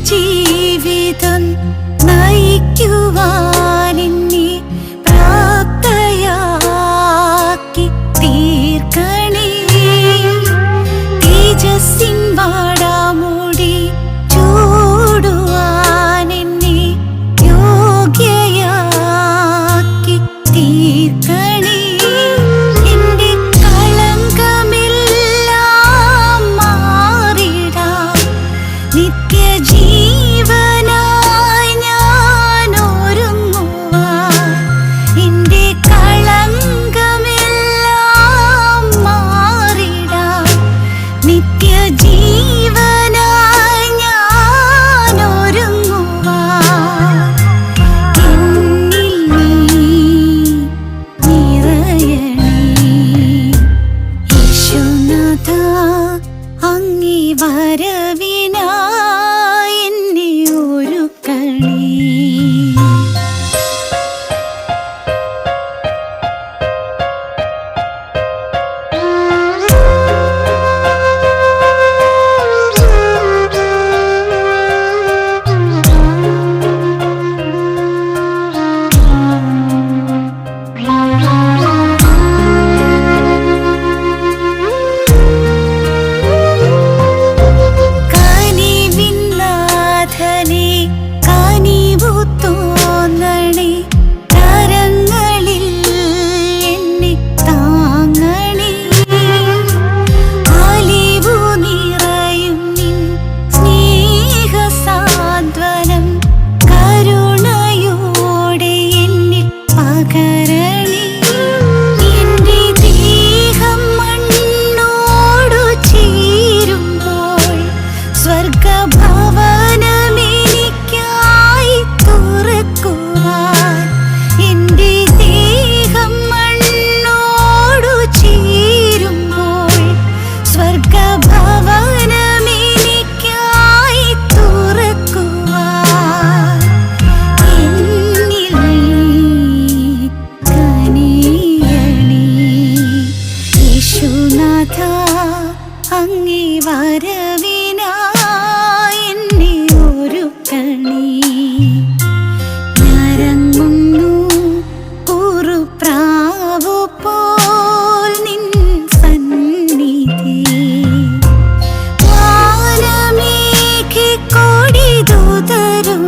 ജീവിതം നയിക്കുവാനിൻ വരവി വരവിനായി എന്നെ ഒരുക്കണി ഞരങ്ങുന്നു നിൻ സന്നിധി. വാനമേഘി കൊടി ദൂതരും